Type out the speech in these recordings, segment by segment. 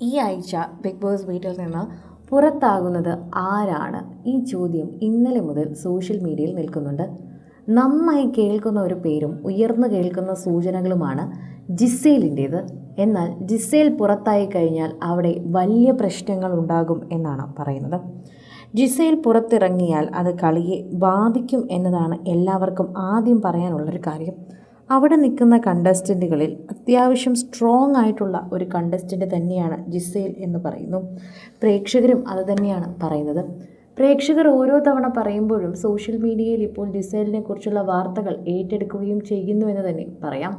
ഈ ആഴ്ച big boss വീട്ടിൽ നിന്ന് പുറത്താകുന്നത് ആരാണ്? ഈ ചോദ്യം ഇന്നലെ മുതൽ സോഷ്യൽ മീഡിയയിൽ നിൽക്കുന്നുണ്ട്. നന്നായി കേൾക്കുന്ന ഒരു പേരും ഉയർന്നു കേൾക്കുന്ന സൂചനകളുമാണ് ജിസേലിന്റേത്. എന്നാൽ ജിസേൽ പുറത്തായി കഴിഞ്ഞാൽ അവിടെ വലിയ പ്രശ്നങ്ങൾ ഉണ്ടാകും എന്നാണ് പറയുന്നത്. ജിസേൽ പുറത്തിറങ്ങിയാൽ അത് കളിയെ ബാധിക്കും എന്നതാണ് എല്ലാവർക്കും ആദ്യം പറയാനുള്ളൊരു കാര്യം. അവിടെ നിൽക്കുന്ന കണ്ടസ്റ്റന്റുകളിൽ അത്യാവശ്യം സ്ട്രോങ് ആയിട്ടുള്ള ഒരു കണ്ടസ്റ്റന്റ് തന്നെയാണ് ജിസേൽ എന്ന് പറയുന്നു. പ്രേക്ഷകരും അത് തന്നെയാണ് പറയുന്നത്. പ്രേക്ഷകർ ഓരോ തവണ പറയുമ്പോഴും സോഷ്യൽ മീഡിയയിൽ ഇപ്പോൾ ജിസേലിനെ കുറിച്ചുള്ള വാർത്തകൾ ഏറ്റെടുക്കുകയും ചെയ്യുന്നു എന്ന് തന്നെ പറയാം.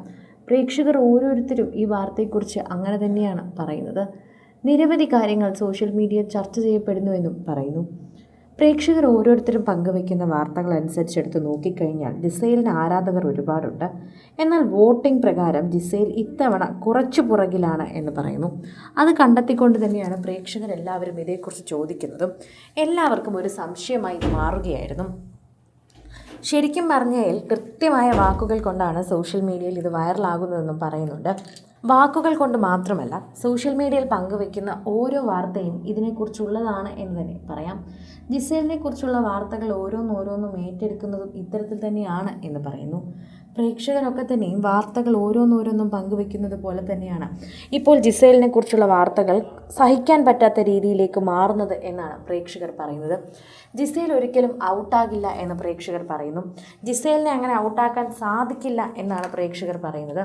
പ്രേക്ഷകർ ഓരോരുത്തരും ഈ വാർത്തയെക്കുറിച്ച് അങ്ങനെ തന്നെയാണ് പറയുന്നത്. നിരവധി കാര്യങ്ങൾ സോഷ്യൽ മീഡിയ ചർച്ച ചെയ്യപ്പെടുന്നുവെന്നും പറയുന്നു. പ്രേക്ഷകർ ഓരോരുത്തരും പങ്കുവയ്ക്കുന്ന വാർത്തകൾ അനുസരിച്ചെടുത്ത് നോക്കിക്കഴിഞ്ഞാൽ ജിസൈലിന് ആരാധകർ ഒരുപാടുണ്ട്. എന്നാൽ വോട്ടിംഗ് പ്രകാരം ജിസൈൽ ഇത്തവണ കുറച്ചു പുറകിലാണ് എന്ന് പറയുന്നു. അത് കണ്ടെത്തിക്കൊണ്ട് തന്നെയാണ് പ്രേക്ഷകർ എല്ലാവരും ഇതേക്കുറിച്ച് ചോദിക്കുന്നതും എല്ലാവർക്കും ഒരു സംശയമായി മാറുകയായിരുന്നു. ശരിക്കും പറഞ്ഞാൽ കൃത്യമായ വാക്കുകൾ കൊണ്ടാണ് സോഷ്യൽ മീഡിയയിൽ ഇത് വൈറലാകുന്നതെന്നും പറയുന്നുണ്ട്. വാക്കുകൾ കൊണ്ട് മാത്രമല്ല സോഷ്യൽ മീഡിയയിൽ പങ്കുവെക്കുന്ന ഓരോ വാർത്തയും ഇതിനെക്കുറിച്ചുള്ളതാണ് എന്ന് തന്നെ പറയാം. ജിസേലിനെ കുറിച്ചുള്ള വാർത്തകൾ ഓരോന്നോരോന്നും ഏറ്റെടുക്കുന്നതും ഇത്തരത്തിൽ തന്നെയാണ് എന്ന് പറയുന്നു. പ്രേക്ഷകരൊക്കെ തന്നെയും വാർത്തകൾ ഓരോന്നോരോന്നും പങ്കുവെക്കുന്നത് പോലെ തന്നെയാണ്. ഇപ്പോൾ ജിസേലിനെ കുറിച്ചുള്ള വാർത്തകൾ സഹിക്കാൻ പറ്റാത്ത രീതിയിലേക്ക് മാറുന്നത് എന്നാണ് പ്രേക്ഷകർ പറയുന്നത്. ജിസേൽ ഒരിക്കലും ഔട്ടാകില്ല എന്ന് പ്രേക്ഷകർ പറയുന്നു. ജിസേലിനെ അങ്ങനെ ഔട്ടാക്കാൻ സാധിക്കില്ല എന്നാണ് പ്രേക്ഷകർ പറയുന്നത്.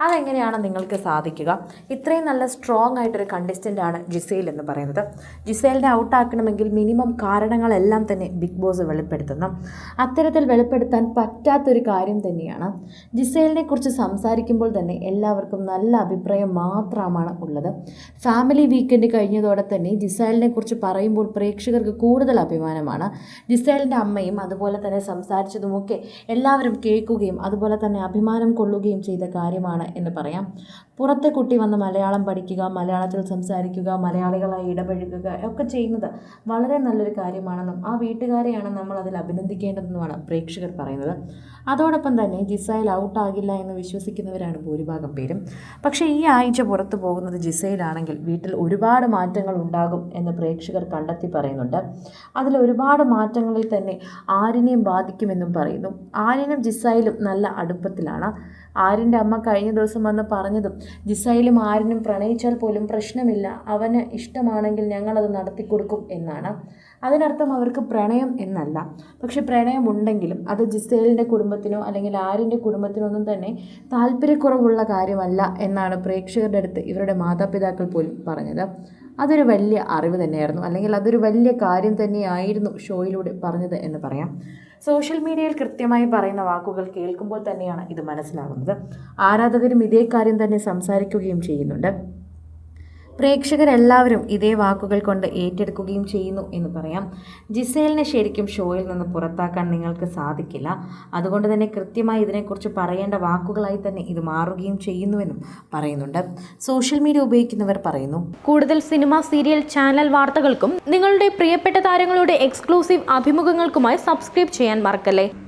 അതെങ്ങനെയാണ് നിങ്ങൾക്ക് സാധിക്കുക. ഇത്രയും നല്ല സ്ട്രോങ് ആയിട്ടൊരു ആണ് ജിസേൽ എന്ന് പറയുന്നത്. ജിസേലിനെ ഔട്ടാക്കണമെങ്കിൽ മിനിമം കാരണങ്ങളെല്ലാം തന്നെ ബിഗ് ബോസ് വെളിപ്പെടുത്തണം. അത്തരത്തിൽ വെളിപ്പെടുത്താൻ പറ്റാത്തൊരു കാര്യം തന്നെയാണ്. ജിസേലിനെ കുറിച്ച് സംസാരിക്കുമ്പോൾ തന്നെ എല്ലാവർക്കും നല്ല അഭിപ്രായം മാത്രമാണ് ഉള്ളത്. ഫാമിലി വീക്കെൻഡ് കഴിഞ്ഞതോടെ തന്നെ ജിസേലിനെ കുറിച്ച് പറയുമ്പോൾ പ്രേക്ഷകർക്ക് കൂടുതൽ അഭിമാനമാണ്. ജിസേലിന്റെ അമ്മയും അതുപോലെ തന്നെ സംസാരിച്ചതുമൊക്കെ എല്ലാവരും കേൾക്കുകയും അതുപോലെ തന്നെ അഭിമാനം കൊള്ളുകയും ചെയ്ത കാര്യമാണ് എന്ന് പറയാം. പുറത്തെ കുട്ടി വന്ന് മലയാളം പഠിക്കുക മലയാളത്തിൽ സംസാരിക്കുക മലയാളികളായി ഇടപഴകുക ഒക്കെ ചെയ്യുന്നത് വളരെ നല്ലൊരു കാര്യമാണെന്നും ആ വീട്ടുകാരെയാണ് നമ്മൾ അതിൽ അഭിനന്ദിക്കേണ്ടതെന്നുമാണ് പ്രേക്ഷകർ പറയുന്നത്. അതോടൊപ്പം തന്നെ ജിസൈൽ ഔട്ടാകില്ല എന്ന് വിശ്വസിക്കുന്നവരാണ് ഭൂരിഭാഗം പേരും. പക്ഷേ ഈ ആഴ്ച പുറത്തു പോകുന്നത് ജിസൈലാണെങ്കിൽ വീട്ടിൽ ഒരുപാട് മാറ്റങ്ങൾ ഉണ്ടാകും എന്ന് പ്രേക്ഷകർ കണ്ടെത്തി പറയുന്നുണ്ട്. അതിൽ ഒരുപാട് മാറ്റങ്ങളിൽ തന്നെ ആരിനെയും ബാധിക്കുമെന്നും പറയുന്നു. ആരിനും ജിസൈലും നല്ല അടുപ്പത്തിലാണ്. ആരിന്റെ അമ്മ കഴിഞ്ഞ ദിവസം വന്ന് പറഞ്ഞതും ജിസൈലും ആരിനും പ്രണയിച്ചാൽ പോലും പ്രശ്നമില്ല. അവന് ഇഷ്ടമാണെങ്കിൽ ഞങ്ങളത് നടത്തിക്കൊടുക്കും എന്നാണ്. അതിനർത്ഥം അവർക്ക് പ്രണയം എന്നല്ല. പക്ഷെ പ്രണയമുണ്ടെങ്കിലും അത് ജിസേലിന്റെ കുടുംബത്തിനോ അല്ലെങ്കിൽ ആര്യന്റെ കുടുംബത്തിനോ ഒന്നും തന്നെ താല്പര്യക്കുറവുള്ള കാര്യമല്ല എന്നാണ് പ്രേക്ഷകരുടെ അടുത്ത് ഇവരുടെ മാതാപിതാക്കൾ പോലും പറഞ്ഞത്. അതൊരു വലിയ അറിവ് തന്നെയായിരുന്നു. അല്ലെങ്കിൽ അതൊരു വലിയ കാര്യം തന്നെയായിരുന്നു ഷോയിലൂടെ പറഞ്ഞത് എന്ന് പറയാം. സോഷ്യൽ മീഡിയയിൽ കൃത്യമായി പറയുന്ന വാക്കുകൾ കേൾക്കുമ്പോൾ തന്നെയാണ് ഇത് മനസ്സിലാകുന്നത്. ആരാധകരും ഇതേ കാര്യം തന്നെ സംസാരിക്കുകയും ചെയ്യുന്നുണ്ട്. പ്രേക്ഷകരെല്ലാവരും ഇതേ വാക്കുകൾ കൊണ്ട് ഏറ്റെടുക്കുകയും ചെയ്യുന്നു എന്ന് പറയാം. ജിസേലിനെ ശരിക്കും ഷോയിൽ നിന്ന് പുറത്താക്കാൻ നിങ്ങൾക്ക് സാധിക്കില്ല. അതുകൊണ്ട് തന്നെ കൃത്യമായി ഇതിനെക്കുറിച്ച് പറയേണ്ട വാക്കുകളായി തന്നെ ഇത് മാറുകയും ചെയ്യുന്നുവെന്നും പറയുന്നുണ്ട്. സോഷ്യൽ മീഡിയ ഉപയോഗിക്കുന്നവർ പറയുന്നു കൂടുതൽ സിനിമ സീരിയൽ ചാനൽ വാർത്തകൾക്കും നിങ്ങളുടെ പ്രിയപ്പെട്ട താരങ്ങളുടെ എക്സ്ക്ലൂസീവ് അഭിമുഖങ്ങൾക്കുമായി സബ്സ്ക്രൈബ് ചെയ്യാൻ മറക്കല്ലേ?